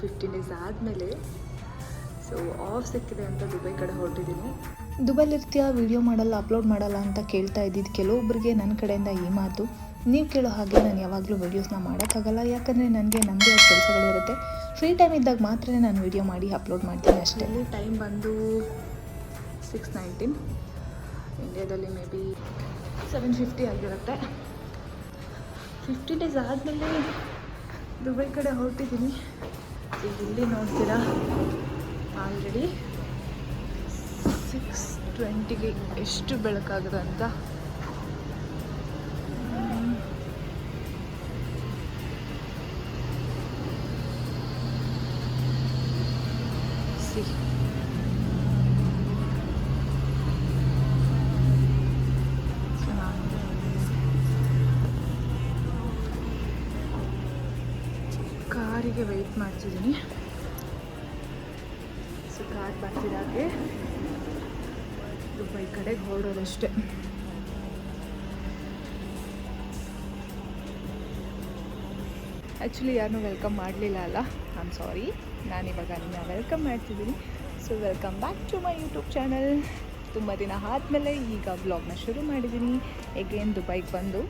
Fifteen days ಆದಮೇಲೆ so off ಸಿಕ್ಕಿದೆ ಅಂತ ದುಬೈ ಕಡೆ ಹೊರಟಿದ್ದೀನಿ. ದುಬೈಲಿರ್ತೀಯ ವಿಡಿಯೋ ಮಾಡಲ್ಲ ಅಪ್ಲೋಡ್ ಮಾಡಲ್ಲ ಅಂತ ಕೇಳ್ತಾ ಇದ್ದಿದ್ದು ಕೆಲವೊಬ್ಬರಿಗೆ ನನ್ನ ಕಡೆಯಿಂದ ಈ ಮಾತು. ನೀವು ಕೇಳೋ ಹಾಗೆ ನಾನು ಯಾವಾಗಲೂ ವೀಡಿಯೋಸ್ನ ಮಾಡೋಕ್ಕಾಗಲ್ಲ ಯಾಕಂದರೆ ನನಗೆ ನಮಗೆ ಆದ ಕೆಲಸಗಳಿರುತ್ತೆ ಫ್ರೀ ಟೈಮ್ ಇದ್ದಾಗ ಮಾತ್ರ ನಾನು ವೀಡಿಯೋ ಮಾಡಿ ಅಪ್ಲೋಡ್ ಮಾಡ್ತೀನಿ ಅಷ್ಟೇ. ಟೈಮ್ ಬಂದು ಸಿಕ್ಸ್ ನೈನ್ಟೀನ್ ಇಂಡಿಯಾದಲ್ಲಿ ಮೇ ಬಿ ಸೆವೆನ್ ಫಿಫ್ಟಿ ಆಗಿರುತ್ತೆ. ಫಿಫ್ಟಿ ಡೇಸ್ ಆದಮೇಲೆ ದುಬೈ ಕಡೆ ಹೊರಟಿದ್ದೀನಿ. ಇಲ್ಲಿ ನೋಡ್ತೀರಾ? ಆಲ್ರೆಡಿ ಸಿಕ್ಸ್ ಟ್ವೆಂಟಿಗೆ ಎಷ್ಟು ಬೆಳಕಾಗಿದೆ ಅಂತ. ಮಾಡ್ತಿದ್ದೀನಿ. ಸೊ, ಕಾರ್ ಬರ್ತಿದ್ದಾಗೆ ದುಬೈ ಕಡೆಗೆ ಹೊರಡೋದಷ್ಟೇ. ಆ್ಯಕ್ಚುಲಿ ಯಾರನ್ನೂ ವೆಲ್ಕಮ್ ಮಾಡಲಿಲ್ಲ ಅಲ್ಲ? ಐ ಆಮ್ ಸಾರಿ ನಾನಿವಾಗ ನಿನ್ನ ವೆಲ್ಕಮ್ ಮಾಡ್ತಿದ್ದೀನಿ. So welcome back to my YouTube channel ತುಂಬ ದಿನ ಆದಮೇಲೆ ಈಗ ಬ್ಲಾಗ್ನ ಶುರು ಮಾಡಿದ್ದೀನಿ. ಎಗೇನ್ ದುಬೈಗೆ ಬಂದು.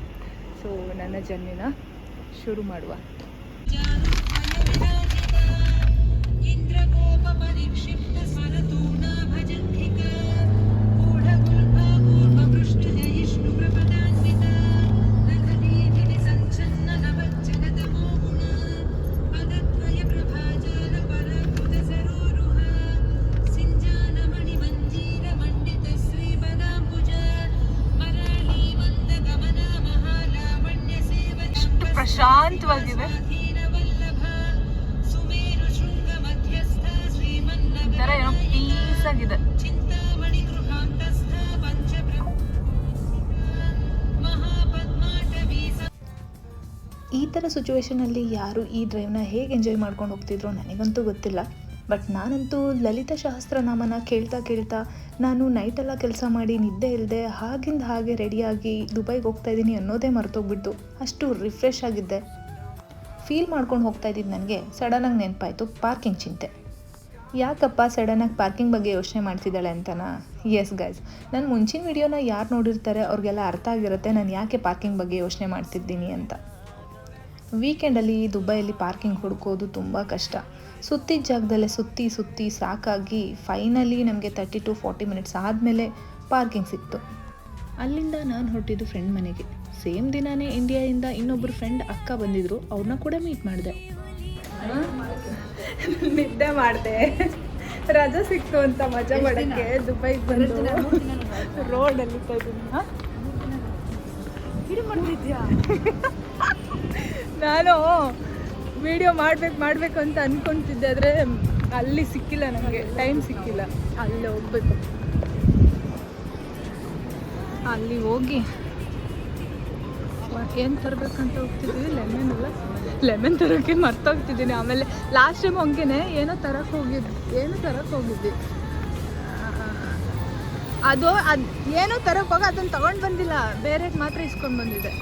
ಸೊ ನನ್ನ ಜರ್ನಿನ ಶುರು ಮಾಡುವ. ಸಿಚುವೇಶನಲ್ಲಿ ಯಾರು ಈ ಡ್ರೈವ್ನ ಹೇಗೆ ಎಂಜಾಯ್ ಮಾಡ್ಕೊಂಡು ಹೋಗ್ತಿದ್ರು ನನಗಂತೂ ಗೊತ್ತಿಲ್ಲ. ಬಟ್ ನಾನಂತೂ ಲಲಿತಾ ಸಹಸ್ರನಾಮನ ಕೇಳ್ತಾ ಕೇಳ್ತಾ ನಾನು ನೈಟೆಲ್ಲ ಕೆಲಸ ಮಾಡಿ ನಿದ್ದೆ ಇಲ್ಲದೆ ಹಾಗಿಂದ ಹಾಗೆ ರೆಡಿಯಾಗಿ ದುಬೈಗೆ ಹೋಗ್ತಾ ಇದ್ದೀನಿ ಅನ್ನೋದೇ ಮರ್ತೋಗ್ಬಿಟ್ಟು ಅಷ್ಟು ರಿಫ್ರೆಶ್ ಆಗಿದ್ದೆ. ಫೀಲ್ ಮಾಡ್ಕೊಂಡು ಹೋಗ್ತಾ ಇದ್ದಿದ್ದು ನನಗೆ ಸಡನ್ನಾಗಿ ನೆನಪಾಯಿತು ಪಾರ್ಕಿಂಗ್ ಚಿಂತೆ. ಯಾಕಪ್ಪ ಸಡನ್ನಾಗಿ ಪಾರ್ಕಿಂಗ್ ಬಗ್ಗೆ ಯೋಚನೆ ಮಾಡ್ತಿದ್ದಾಳೆ ಅಂತನಾ? ಎಸ್ ಗೈಸ್ ನನ್ನ ಮುಂಚಿನ ವಿಡಿಯೋನ ಯಾರು ನೋಡಿರ್ತಾರೆ ಅವ್ರಿಗೆಲ್ಲ ಅರ್ಥ ಆಗಿರುತ್ತೆ ನಾನು ಯಾಕೆ ಪಾರ್ಕಿಂಗ್ ಬಗ್ಗೆ ಯೋಚನೆ ಮಾಡ್ತಿದ್ದೀನಿ ಅಂತ. ವೀಕೆಂಡಲ್ಲಿ ದುಬೈಯಲ್ಲಿ ಪಾರ್ಕಿಂಗ್ ಹುಡುಕೋದು ತುಂಬ ಕಷ್ಟ. ಸುತ್ತಿ ಜಾಗದಲ್ಲೇ ಸುತ್ತಿ ಸುತ್ತಿ ಸಾಕಾಗಿ ಫೈನಲಿ ನಮಗೆ ತರ್ಟಿ ಟು ಫಾರ್ಟಿ ಮಿನಿಟ್ಸ್ ಆದಮೇಲೆ ಪಾರ್ಕಿಂಗ್ ಸಿಕ್ತು. ಅಲ್ಲಿಂದ ನಾನು ಹೊರಟಿದ್ದು ಫ್ರೆಂಡ್ ಮನೆಗೆ. ಸೇಮ್ ದಿನಾನೇ ಇಂಡಿಯಾದಿಂದ ಇನ್ನೊಬ್ಬರು ಫ್ರೆಂಡ್ ಅಕ್ಕ ಬಂದಿದ್ರು. ಅವ್ರನ್ನ ಕೂಡ ಮೀಟ್ ಮಾಡಿದೆ. ನಿದ್ದೆ ಮಾಡಿದೆ. ರಜಾ ಸಿಕ್ತು ಅಂತ ಮಜಾ ಮಾಡಕ್ಕೆ ದುಬೈ ಬಂದು. ರೋಡಲ್ಲಿ ನಾನು ವಿಡಿಯೋ ಮಾಡ್ಬೇಕು, ಮಾಡಬೇಕು ಅಂತ ಅನ್ಕೊಂತಿದ್ದೆ, ಆದರೆ ಅಲ್ಲಿ ಸಿಕ್ಕಿಲ್ಲ ನನಗೆ ಟೈಮ್ ಸಿಕ್ಕಿಲ್ಲ. ಅಲ್ಲಿ ಹೋಗ್ಬೇಕು. ಅಲ್ಲಿ ಹೋಗಿ ಏನು ತರಬೇಕಂತ ಹೋಗ್ತಿದ್ದೀವಿ ಲೆಮನ್ ಎಲ್ಲ ಲೆಮನ್ ತರೋಕ್ಕೆ ಮರ್ತೋಗ್ತಿದ್ದೀನಿ ಆಮೇಲೆ ಲಾಸ್ಟ್ ಟೈಮ್ ಹಂಗೇನೆ ಏನೋ ತರಕ್ಕೆ ಹೋಗಿದ್ದು ಏನೋ ತರಕ್ಕೆ ಹೋಗಿದ್ವಿ. ಅದು ಅದು ಏನೋ ತರಕ್ಕೆ ಹೋಗಿ ಅದನ್ನು ತಗೊಂಡು ಬಂದಿಲ್ಲ. ಬೇರೆಗೆ ಮಾತ್ರ ಇಸ್ಕೊಂಡು ಬಂದಿದೆ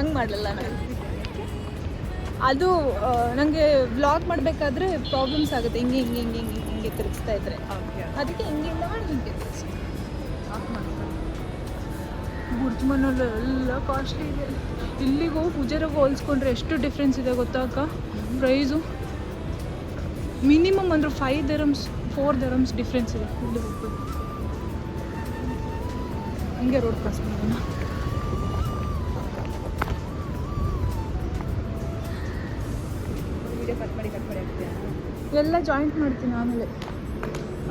ಹಂಗೆ ಮಾಡಲಿಲ್ಲ ನಾನು. ಅದು ನನಗೆ ವ್ಲಾಗ್ ಮಾಡಬೇಕಾದ್ರೆ ಪ್ರಾಬ್ಲಮ್ಸ್ ಆಗುತ್ತೆ. ಹಿಂಗೆ ಹಿಂಗೆ ಹಿಂಗೆ ಹಿಂಗೆ ಹಿಂಗೆ ತಿರುಗಿಸ್ತಾ ಇದ್ರೆ. ಅದಕ್ಕೆ ಹಿಂಗಿಂದ ಮಾಡಿ ಹಿಂಗೆ ತಿರುಗಿಸಿ ಬುರ್ಜ್ ಎಲ್ಲ ಕಾಸ್ಟ್ಲಿ ಇದೆ. ಇಲ್ಲಿಗೂ ಪೂಜಾರಿಗೆ ಹೋಲಿಸ್ಕೊಂಡ್ರೆ ಎಷ್ಟು ಡಿಫ್ರೆನ್ಸ್ ಇದೆ ಗೊತ್ತಾ ಅಕ್ಕ? ಪ್ರೈಸು ಮಿನಿಮಮ್ ಅಂದ್ರೆ five dirhams four dirhams difference ಇದೆ. ಇಲ್ಲಿ ಹೋಗ್ಬೇಕು. ಹಂಗೆ ರೋಡ್ ಕ್ರಾಸ್ ಮಾಡೋಣ. ಎಲ್ಲ ಜಾಯಿಂಟ್ ಮಾಡ್ತೀನಿ ಆಮೇಲೆ.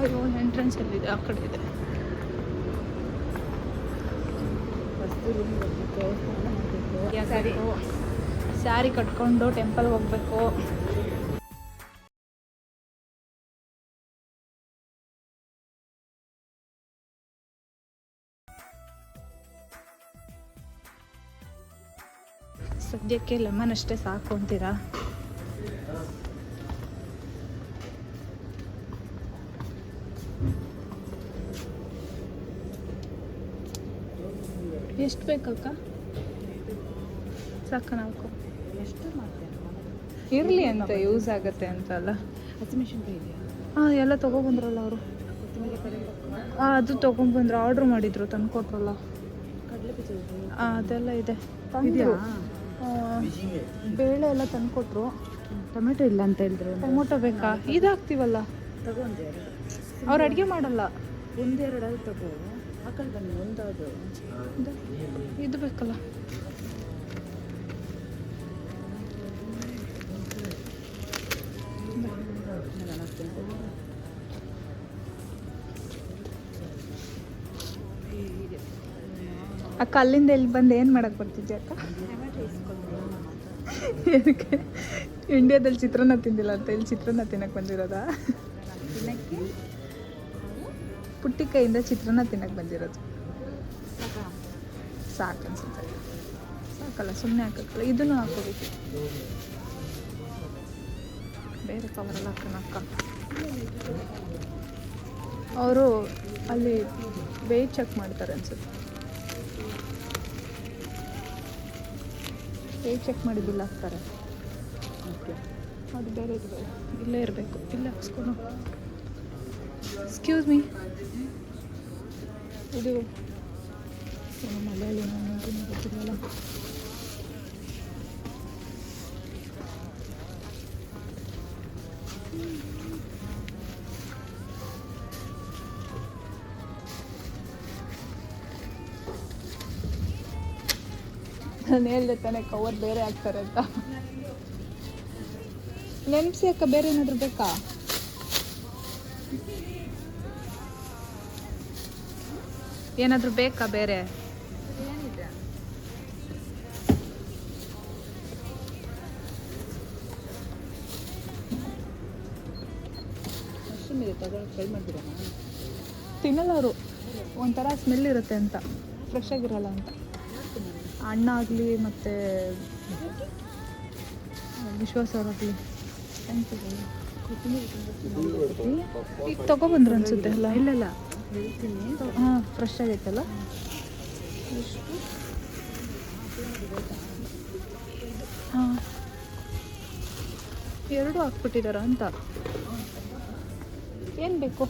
ಅಯ್ಯೋ ಎಂಟ್ರೆನ್ಸ್ ಎಲ್ಲಿದೆ ಆ ಕಡೆ ಇದೆ. ಸ್ಯಾರಿ ಕಟ್ಕೊಂಡು ಟೆಂಪಲ್ ಹೋಗ್ಬೇಕು. ಸದ್ಯಕ್ಕೆ ಲೆಮನ್ ಅಷ್ಟೇ ಸಾಕು ಅಂತೀರಾ? ಎಷ್ಟು ಬೇಕಕ್ಕ? ಸಾಕ ನಾಲ್ಕು. ಎಷ್ಟು ಇರಲಿ ಅಂತ ಯೂಸ್ ಆಗುತ್ತೆ ಅಂತ ಅಲ್ಲ ಹಸಿಮೆಣಸಿನ್ಕಾಯಿ ಇದೆಯಾ ಹಾಂ ಎಲ್ಲ ತೊಗೊಬಂದ್ರಲ್ಲ ಅವರು. ಹಾಂ ಅದು ತೊಗೊಂಬಂದ್ರು ಆರ್ಡ್ರ್ ಮಾಡಿದ್ರು ತಂದು ಕೊಟ್ರಲ್ಲ ಹಾಂ ಅದೆಲ್ಲ ಇದೆ. ಬೇಳೆ ಎಲ್ಲ ತಂದು ಕೊಟ್ಟರು ಟೊಮೆಟೊ ಇಲ್ಲ ಅಂತ ಹೇಳಿದ್ರು ಟೊಮೊಟೊ ಬೇಕಾ? ಇದಾಗ್ತಿವಲ್ಲ. ತಗೊಂಡೆ. ಅವ್ರು ಅಡುಗೆ ಮಾಡಲ್ಲ. ಒಂದೆರಡಲ್ಲಿ ತಗೋ. ಬನ್ನಿ ಇದು- ಬೇಕಲ್ಲ. ಅಕ್ಕ, ಅಲ್ಲಿಂದ ಇಲ್ಲಿ ಬಂದು ಏನು ಮಾಡಕ್ಕೆ ಬರ್ತಿದ್ದೆ ಅಕ್ಕ? ಏನಕ್ಕೆ? ಇಂಡಿಯಾದಲ್ಲಿ ಚಿತ್ರಾನ್ನ ತಿಂದಿಲ್ಲ ಅಂತ ಇಲ್ಲಿ ಚಿತ್ರಾನ್ನ ತಿನ್ನಕ್ಕೆ ಬಂದಿರೋದಾ? ಪುಟ್ಟಿ ಕೈಯಿಂದ ಚಿತ್ರಾನ್ನ ತಿನ್ನಕ್ಕೆ ಬಂದಿರೋದು. ಸಾಕಾ? ಸಾಕು ಅನ್ಸುತ್ತೆ. ಸಾಕಲ್ಲ ಸುಮ್ಮನೆ ಹಾಕಕ್ಕಲ್ಲ ಇದನ್ನು ಹಾಕೋಬೇಕು ಬೇರೆ ಕವರೆಲ್ಲ ಹಾಕೋಣ ಅಕ್ಕ ಅವರು ಅಲ್ಲಿ ವೇ ಚೆಕ್ ಮಾಡ್ತಾರೆ ಅನ್ಸುತ್ತೆ. ವೇ ಚೆಕ್ ಮಾಡಿ ಬಿಲ್ ಹಾಕ್ತಾರೆ. ಓಕೆ ಅದು ಬೇರೆ ಇದು ಬೇರೆ ಇಲ್ಲೇ ಇರಬೇಕು. ಇಲ್ಲೇ ಹಾಕ್ಸ್ಕೊಂಡು ಎಕ್ಸ್ಕ್ಯೂಸ್ ಮೀ ಇದು. ಗೊತ್ತಿರಲ್ಲ. ನಾನು ಹೇಳಿದೆ ತಾನೆ ಕವರ್ ಬೇರೆ ಹಾಕ್ತಾರೆ ಅಂತ. ನೆನಪಿಸಿ ಅಕ್ಕ ಬೇರೆ ಏನಾದರೂ ಬೇಕಾ? ಏನಾದರೂ ಬೇಕಾ ಬೇರೆ? ತಿನ್ನಲ್ಲ ಅವರು ಒಂಥರ ಸ್ಮೆಲ್ ಇರುತ್ತೆ ಅಂತ ಫ್ರೆಶ್ ಆಗಿರಲ್ಲ ಅಂತ. ಹಣ್ಣಾಗಲಿ ಮತ್ತು ವಿಶ್ವಾಸ ಅವರಾಗಲಿ ಈಗ ತಗೊಬಂದ್ರು ಅನ್ಸುತ್ತೆ ಅಲ್ಲ? ಇಲ್ಲ. ಹಾಂ ಫ್ರೆಶ್ ಆಗೈತಲ್ಲ? ಹಾಂ. ಎರಡು ಹಾಕ್ಬಿಟ್ಟಿದಾರ ಅಂತ. ಏನು ಬೇಕು?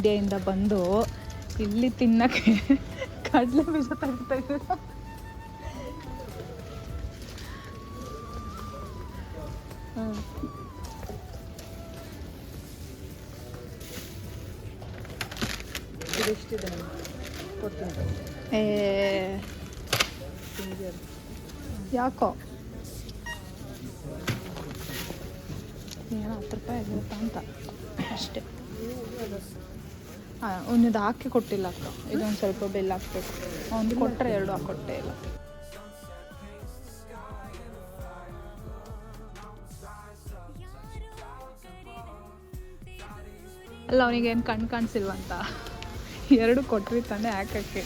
ಇಂಡಿಯಾಯಿಂದ ಬಂದು ಇಲ್ಲಿ ತಿನ್ನಕ್ಕೆ ಕಡಲೆ ಬೀಜ ತಗ್ತಾ ಇದ್ರು. ಯಾಕೋ? ಏನೋ ಹತ್ತು ರೂಪಾಯಿ ಆಗಿರುತ್ತಾ ಅಂತ ಅಷ್ಟೇ. ಹಾಂ ಹಾಕಿ ಕೊಟ್ಟಿಲ್ಲ ಅಕ್ಕ. ಇದೊಂದು ಸ್ವಲ್ಪ ಬೆಲ್ಲ ಹಾಕ್ಬೇಕು. ಒಂದು ಕೊಟ್ಟರೆ ಎರಡು ಹಾಕೊಟ್ಟೆ ಇಲ್ಲ. ಅಲ್ಲ ಅವನಿಗೆ ಏನು ಕಣ್ಣು ಕಾಣಿಸಿಲ್ವಂತ? ಎರಡು ಕೊಟ್ರಿ ತಾನೆ ಹಾಕಕ್ಕೆ.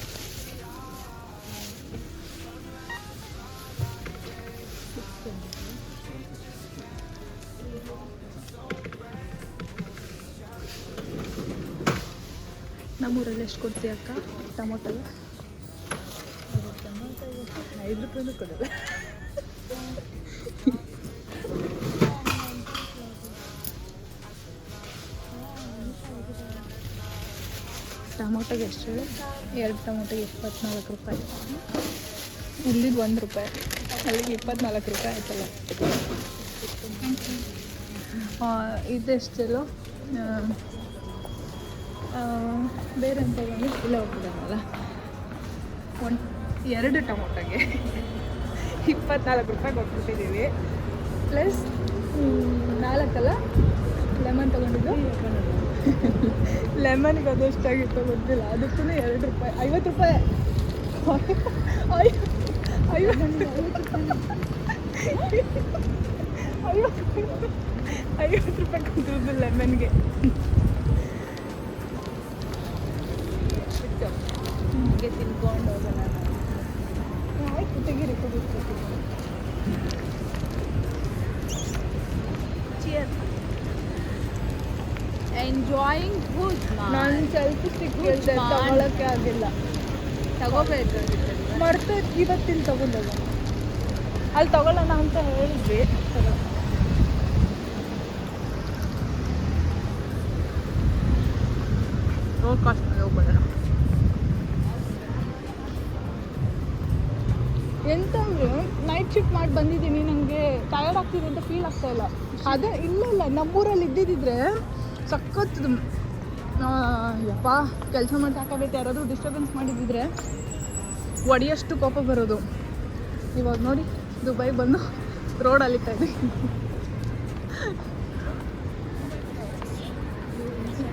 ನಮ್ಮೂರಲ್ಲಿ ಎಷ್ಟು ಕೊಡ್ತೀಯ ಅಕ್ಕ? ಟೊಮೊಟೊ? ಐದು ರೂಪಾಯಿನೂ ಕೊಡೋದು ಟೊಮೊಟೊಗೆ ಎಷ್ಟು ಎರಡು ಟೊಮೊಟೊಗೆ ಇಪ್ಪತ್ನಾಲ್ಕು ರೂಪಾಯಿ. ಇಲ್ಲಿದ್ದು ಒಂದು ರೂಪಾಯಿ. ಅಲ್ಲಿಗೆ ಇಪ್ಪತ್ನಾಲ್ಕು ರೂಪಾಯಿ ಆಯ್ತಲ್ಲ. ಇದೆಷ್ಟೆಲ್ಲೋ ಬೇರೆ ಅಂತ ಬಂದು ಇಲ್ಲ ಹೋಗ್ಬಿಡೋಣಲ್ಲ ಒಂದು ಎರಡು ಟೊಮೊಟೊಗೆ ಇಪ್ಪತ್ನಾಲ್ಕು ರೂಪಾಯಿ ಕೊಟ್ಬಿಟ್ಟಿದ್ದೀವಿ. ಪ್ಲಸ್ ನಾಲ್ಕಲ್ಲ? ಲೆಮನ್ ತೊಗೊಂಡಿದ್ದು? ಲೆಮನ್ಗೆ ಅದು ಎಷ್ಟಾಗಿತ್ತು ಗೊತ್ತಿಲ್ಲ. ಅದಕ್ಕೂ ಎರಡು ರೂಪಾಯಿ. ಐವತ್ತು ರೂಪಾಯಿ. ಐವತ್ತು ಐವತ್ತು ರೂಪಾಯಿ ಕೊಟ್ಟಿದ್ದು ಲೆಮನ್ಗೆ ತಗೊಂಡು ಹೋಗೋಣ ಆಯ್ತು ತೆಗೀರಿ ಕುಡಿತು ಎಂಜಾಯಿಂಗ್ ಫುಡ್ ನಾನು ಸ್ವಲ್ಪ ಸಿಕ್ಕಿದ್ದೆ ತಗೊಳಕ್ಕೆ ಆಗಿಲ್ಲ. ತಗೋಬೇಕು ಮರ್ತು ಇವತ್ತಿನ ತಗೊಂಡೋಗ ಅಲ್ಲಿ ತಗೊಳ್ಳೋಣ ಅಂತ ಹೇಳಿದ್ವಿ. ರೋಡ್ ಎಂತ ಅಂದ್ರೆ ನೈಟ್ ಶಿಫ್ಟ್ ಮಾಡಿ ಬಂದಿದ್ದೀನಿ ನನಗೆ ಟಯರ್ಡ್ ಆಗ್ತಿದೆ ಅಂತ ಫೀಲ್ ಆಗ್ತಾ ಇಲ್ಲ. ಅದೇ ಇಲ್ಲ ಇಲ್ಲ, ನಮ್ಮೂರಲ್ಲಿ ಇದ್ದಿದ್ದಿದ್ರೆ ಸಖತ್ ಯಪ್ಪ, ಕೆಲಸ ಮಾಡಿ ಸಾಕಾಗೈತೆ ಯಾರಾದರೂ ಡಿಸ್ಟರ್ಬೆನ್ಸ್ ಮಾಡಿದ್ದಿದ್ರೆ ಒಡೆಯಷ್ಟು ಕೋಪ ಬರೋದು. ಇವಾಗ ನೋಡಿ, ದುಬೈ ಬಂದು ರೋಡ್ ಅಲಿತಾ ಇದೆ ಈ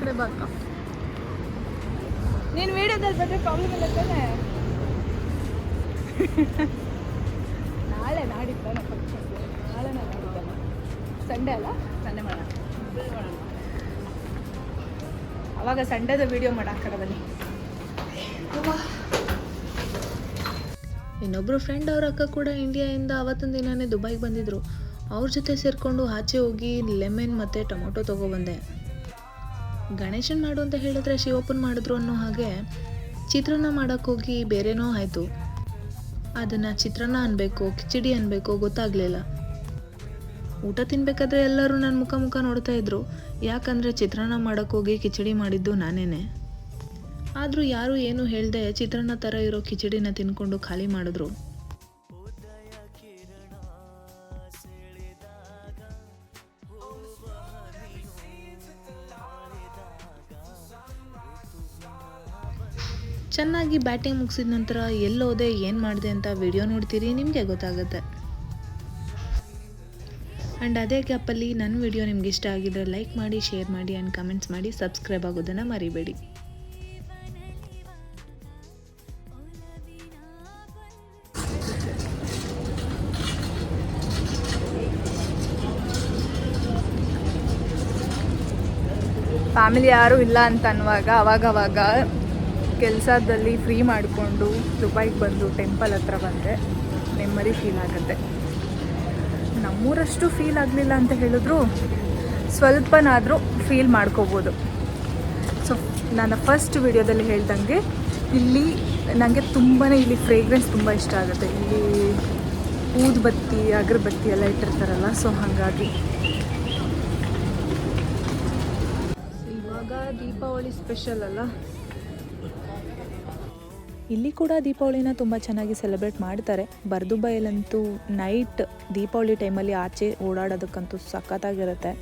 ನೀನು ವೀಡಿಯೋದಲ್ಲಿ ಬಂದರೆ ಪ್ರಾಬ್ಲಮ್ ಇಲ್ಲ ತಾನೆ? ನಾಳೆ ನಾಡಿದ್ದಾನ ಫಂಕ್ಷನ್ ನಾಳೆ ನಾಡಿದ್ದಾನ ಸಂಡೇ ಅಲ್ಲ? ಸಂಡೆ ಮಾಡೋಣ ಅವಾಗ ಸಂಡೇದ ವಿಡಿಯೋ ಮಾಡಾಕಡೆ ಬನ್ನಿ. ಇನ್ನೊಬ್ಬರು ಫ್ರೆಂಡ್ ಅವ್ರ ಅಕ್ಕ ಕೂಡ ಇಂಡಿಯಾಯಿಂದ ಅವತ್ತಿನ ದಿನನೇ ದುಬೈಗೆ ಬಂದಿದ್ರು. ಅವ್ರ ಜೊತೆ ಸೇರಿಕೊಂಡು ಆಚೆ ಹೋಗಿ ಲೆಮನ್ ಮತ್ತು ಟೊಮೊಟೊ ತೊಗೊಬಂದೆ. ಗಣೇಶನ್ ಮಾಡು ಅಂತ ಹೇಳಿದ್ರೆ ಶಿವಪ್ಪನ್ ಮಾಡಿದ್ರು ಅನ್ನೋ ಹಾಗೆ ಚಿತ್ರಾನ್ನ ಮಾಡೋಕ್ಕೋಗಿ ಬೇರೆನೋ ಆಯಿತು. ಅದನ್ನು ಚಿತ್ರಾನ್ನ ಅನ್ಬೇಕು, ಕಿಚಡಿ ಅನ್ಬೇಕು, ಗೊತ್ತಾಗಲಿಲ್ಲ. ಊಟ ತಿನ್ಬೇಕಾದ್ರೆ ಎಲ್ಲರೂ ನನ್ನ ಮುಖ ಮುಖ ನೋಡ್ತಾ ಇದ್ರು. ಯಾಕಂದರೆ ಚಿತ್ರಾನ್ನ ಮಾಡೋಕ್ಕೋಗಿ ಕಿಚಡಿ ಮಾಡಿದ್ದು ನಾನೇನೆ. ಆದರೂ ಯಾರೂ ಏನೂ ಹೇಳ್ದೆ ಚಿತ್ರಾನ್ನ ಥರ ಇರೋ ಕಿಚಡಿನ ತಿನ್ಕೊಂಡು ಖಾಲಿ ಮಾಡಿದ್ರು. ಚೆನ್ನಾಗಿ ಬ್ಯಾಟಿಂಗ್ ಮುಗಿಸಿದ ನಂತರ ಎಲ್ಲೋದೆ ಏನು ಮಾಡಿದೆ ಅಂತ ವಿಡಿಯೋ ನೋಡ್ತೀರಿ, ನಿಮಗೆ ಗೊತ್ತಾಗುತ್ತೆ. ಆ್ಯಂಡ್ ಅದೇ ಗ್ಯಾಪಲ್ಲಿ ನನ್ನ ವಿಡಿಯೋ ನಿಮ್ಗೆ ಇಷ್ಟ ಆಗಿದ್ರೆ ಲೈಕ್ ಮಾಡಿ, ಶೇರ್ ಮಾಡಿ ಆ್ಯಂಡ್ ಕಮೆಂಟ್ಸ್ ಮಾಡಿ, ಸಬ್ಸ್ಕ್ರೈಬ್ ಆಗೋದನ್ನು ಮರಿಬೇಡಿ. ಫ್ಯಾಮಿಲಿ ಯಾರೂ ಇಲ್ಲ ಅಂತ ಅನ್ನುವಾಗ ಅವಾಗವಾಗ ಕೆಲಸದಲ್ಲಿ ಫ್ರೀ ಮಾಡಿಕೊಂಡು ದುಬೈಗೆ ಬಂದು ಟೆಂಪಲ್ ಹತ್ರ ಬಂದರೆ ನೆಮ್ಮದಿ ಫೀಲ್ ಆಗುತ್ತೆ. ನಮ್ಮೂರಷ್ಟು ಫೀಲ್ ಆಗಲಿಲ್ಲ ಅಂತ ಹೇಳಿದ್ರು, ಸ್ವಲ್ಪನಾದರೂ ಫೀಲ್ ಮಾಡ್ಕೋಬೋದು. ಸೊ ನನ್ನ ಫಸ್ಟ್ ವಿಡಿಯೋದಲ್ಲಿ ಹೇಳ್ದಂಗೆ ಇಲ್ಲಿ ನನಗೆ ತುಂಬಾ ಇಲ್ಲಿ ಫ್ರೇಗ್ರೆನ್ಸ್ ತುಂಬ ಇಷ್ಟ ಆಗುತ್ತೆ. ಇಲ್ಲಿ ಊದುಬತ್ತಿ, ಅಗರಬತ್ತಿ ಎಲ್ಲ ಇಟ್ಟಿರ್ತಾರಲ್ಲ ಸೊ ಹಾಗಾಗಿ. ಇವಾಗ ದೀಪಾವಳಿ ಸ್ಪೆಷಲ್ ಅಲ್ಲ? ಇಲ್ಲಿ ಕೂಡ ದೀಪಾವಳಿನ ತುಂಬ ಚೆನ್ನಾಗಿ ಸೆಲೆಬ್ರೇಟ್ ಮಾಡ್ತಾರೆ. ಬರ್ದುಬೈಲಂತೂ ನೈಟ್ ದೀಪಾವಳಿ ಟೈಮಲ್ಲಿ ಆಚೆ ಓಡಾಡೋದಕ್ಕಂತೂ ಸಖತ್ತಾಗಿರುತ್ತೆ.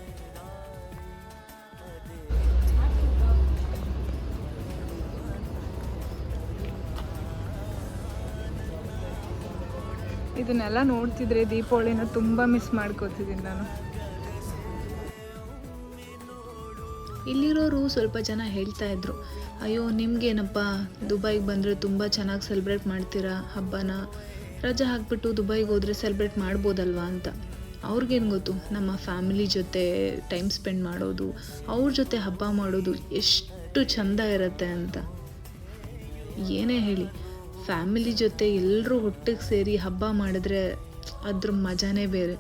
ಇದನ್ನೆಲ್ಲ ನೋಡ್ತಿದ್ರೆ ದೀಪಾವಳಿನ ತುಂಬ ಮಿಸ್ ಮಾಡ್ಕೋತಿದ್ದೀನಿ ನಾನು. ಇಲ್ಲಿರೋರು ಸ್ವಲ್ಪ ಜನ ಹೇಳ್ತಾ ಇದ್ರು, ಅಯ್ಯೋ, ನಿಮ್ಗೇನಪ್ಪ? ದುಬೈಗೆ ಬಂದರೆ ತುಂಬ ಚೆನ್ನಾಗಿ ಸೆಲೆಬ್ರೇಟ್ ಮಾಡ್ತೀರಾ? ಹಬ್ಬನ? ರಜೆ ಹಾಕ್ಬಿಟ್ಟು ದುಬೈಗೆ ಹೋದರೆ ಸೆಲೆಬ್ರೇಟ್ ಮಾಡ್ಬೋದಲ್ವಾ? ಅಂತ. ಅವ್ರಿಗೇನು ಗೊತ್ತು? ನಮ್ಮ ಫ್ಯಾಮಿಲಿ ಜೊತೆ ಟೈಮ್ ಸ್ಪೆಂಡ್ ಮಾಡೋದು, ಅವ್ರ ಜೊತೆ ಹಬ್ಬ ಮಾಡೋದು ಎಷ್ಟು ಚಂದ ಇರುತ್ತೆ ಅಂತ. ಏನೇ ಹೇಳಿ ಫ್ಯಾಮಿಲಿ ಜೊತೆ ಎಲ್ಲರೂ ಒಟ್ಟಿಗೆ ಸೇರಿ ಹಬ್ಬ ಮಾಡಿದ್ರೆ ಅದ್ರ ಮಜಾನೇ ಬೇರೆ.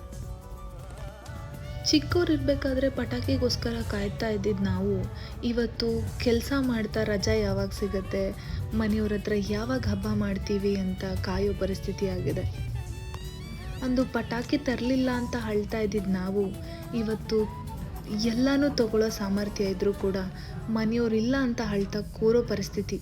ಚಿಕ್ಕವ್ರಿರ್ಬೇಕಾದ್ರೆ ಪಟಾಕಿಗೋಸ್ಕರ ಕಾಯ್ತಾ ಇದ್ದಿದ್ದು ನಾವು. ಇವತ್ತು ಕೆಲಸ ಮಾಡ್ತಾ ರಜಾ ಯಾವಾಗ ಸಿಗುತ್ತೆ? ಮನೆಯವ್ರ ಹತ್ರ ಯಾವಾಗ ಹಬ್ಬ ಮಾಡ್ತೀವಿ ಅಂತ ಕಾಯೋ ಪರಿಸ್ಥಿತಿ ಆಗಿದೆ. ಅಂದು ಪಟಾಕಿ ತರಲಿಲ್ಲ ಅಂತ ಅಳ್ತಾ ಇದ್ದಿದ್ದು ನಾವು. ಇವತ್ತು ಎಲ್ಲನೂ ತಗೊಳ್ಳೋ ಸಾಮರ್ಥ್ಯ ಇದ್ದರೂ ಕೂಡ ಮನೆಯವ್ರಿಲ್ಲ ಅಂತ ಅಳ್ತಾ ಕೂರೋ ಪರಿಸ್ಥಿತಿ.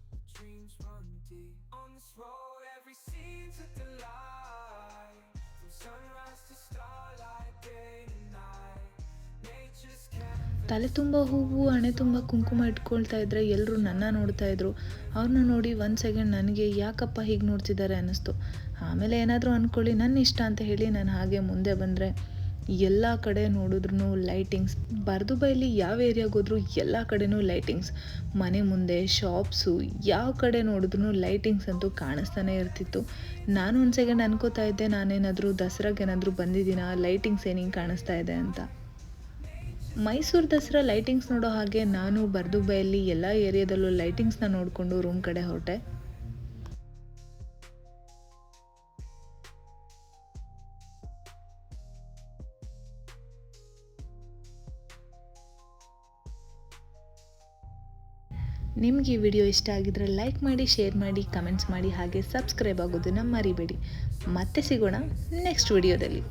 dreams run deep. On this road, every scene's a delight. From Sunrise to starlight, day and night. Nature's. ತಲೆ ತುಂಬ ಹೂವು ಹಣೆ ತುಂಬ ಕುಂಕುಮ ಇಟ್ಕೊಳ್ತಾ ಇದ್ದರೆ ಎಲ್ಲರೂ ನನ್ನ ನೋಡ್ತಾ ಇದ್ರು ಅವ್ರನ್ನ ನೋಡಿ ಒಂದು ಸೆಕೆಂಡ್ ನನಗೆ ಯಾಕಪ್ಪ ಹೀಗೆ ನೋಡ್ತಿದ್ದಾರೆ ಅನ್ನಿಸ್ತು ಆಮೇಲೆ ಏನಾದರೂ ಅಂದ್ಕೊಳ್ಳಿ ನನ್ನ ಇಷ್ಟ ಅಂತ ಹೇಳಿ ನಾನು ಹಾಗೆ ಮುಂದೆ ಬಂದರೆ ಎಲ್ಲ ಕಡೆ ನೋಡಿದ್ರು ಲೈಟಿಂಗ್ಸ್ ಬರ್ದುಬೈಲಿ ಯಾವ ಏರಿಯಾಗೆ ಹೋದ್ರು ಎಲ್ಲ ಕಡೆನೂ ಲೈಟಿಂಗ್ಸ್ ಮನೆ ಮುಂದೆ ಶಾಪ್ಸು ಯಾವ ಕಡೆ ನೋಡಿದ್ರು ಲೈಟಿಂಗ್ಸ್ ಅಂತೂ ಕಾಣಿಸ್ತಾನೆ ಇರ್ತಿತ್ತು. ನಾನು ಒಂದು ಸೆಕೆಂಡ್ ಅನ್ಕೋತಾ ಇದ್ದೆ, ನಾನೇನಾದರೂ ದಸರಾಗೆ ಏನಾದರೂ ಬಂದಿದ್ದೀನಾ? ಲೈಟಿಂಗ್ಸ್ ಏನು ಕಾಣಿಸ್ತಾ ಇದೆ ಅಂತ. ಮೈಸೂರು ದಸರಾ ಲೈಟಿಂಗ್ಸ್ ನೋಡೋ ಹಾಗೆ ನಾನು ಬರ್ದುಬೈಯಲ್ಲಿ ಎಲ್ಲ ಏರಿಯಾದಲ್ಲೂ ಲೈಟಿಂಗ್ಸ್ನ ನೋಡಿಕೊಂಡು ರೂಮ್ ಕಡೆ ಹೊರಟೆ. ನಿಮಗೆ ಈ ವಿಡಿಯೋ ಇಷ್ಟ ಆಗಿದ್ರೆ ಲೈಕ್ ಮಾಡಿ ಶೇರ್ ಮಾಡಿ ಕಮೆಂಟ್ಸ್ ಮಾಡಿ ಹಾಗೆ ಸಬ್ಸ್ಕ್ರೈಬ್ ಆಗೋದನ್ನು ಮರಿಬೇಡಿ. ಮತ್ತೆ ಸಿಗೋಣ ನೆಕ್ಸ್ಟ್ ವಿಡಿಯೋದಲ್ಲಿ